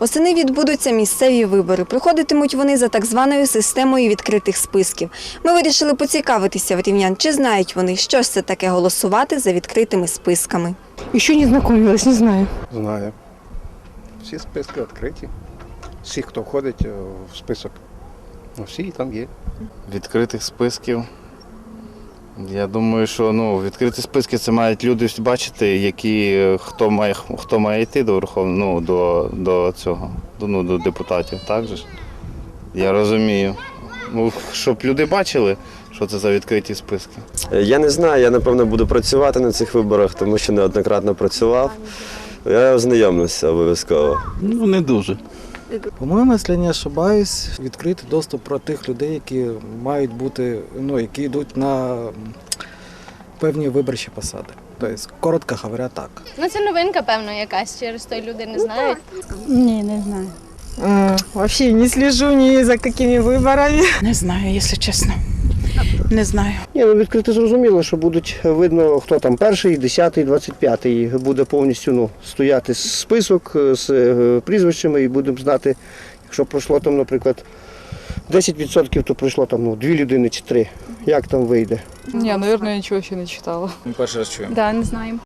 Восени відбудуться місцеві вибори. Проходитимуть вони за так званою системою відкритих списків. Ми вирішили поцікавитися в рівнян, чи знають вони, що ж це таке голосувати за відкритими списками. Еще не знакомилась, не знаю. Знаю. Всі списки відкриті. Всі, хто входить е, в список. Ну, всі там є. відкритих списків. Я думаю, що ну, відкриті списки це мають люди бачити, які, е, хто має, хто має йти до Верховного, ну, до, до цього, до, ну, до депутатів, так же ж? Я розумію. Ну, щоб люди бачили, що це за відкриті списки. Я не знаю, я напевно буду працювати на цих виборах, тому що неоднократно працював. Я ознайомлюся обов'язково. Ну, не дуже. По-моєму, якщо не ошибаюсь, відкритий доступ про тих людей, які мають бути, ну, які йдуть на певні виборчі посади. Тобто, коротко говоря, так. Ну це новинка, певно, якась через то й люди не знають. Не, не знаю. вообще не слежу ни за какими выборами. Не знаю, якщо чесно. Не знаю. Ні, ну відкрити зрозуміло, що будуть видно, хто там перший, десятий, двадцять п'ятий. Буде повністю ну, стояти список е, з е, прізвищами і будемо знати, якщо пройшло там, наприклад, 10%, то пройшло там ну, дві людини чи три. Як там вийде? Ні, мабуть, я нічого ще не читала. Перший раз чуємо. Да, не знаем.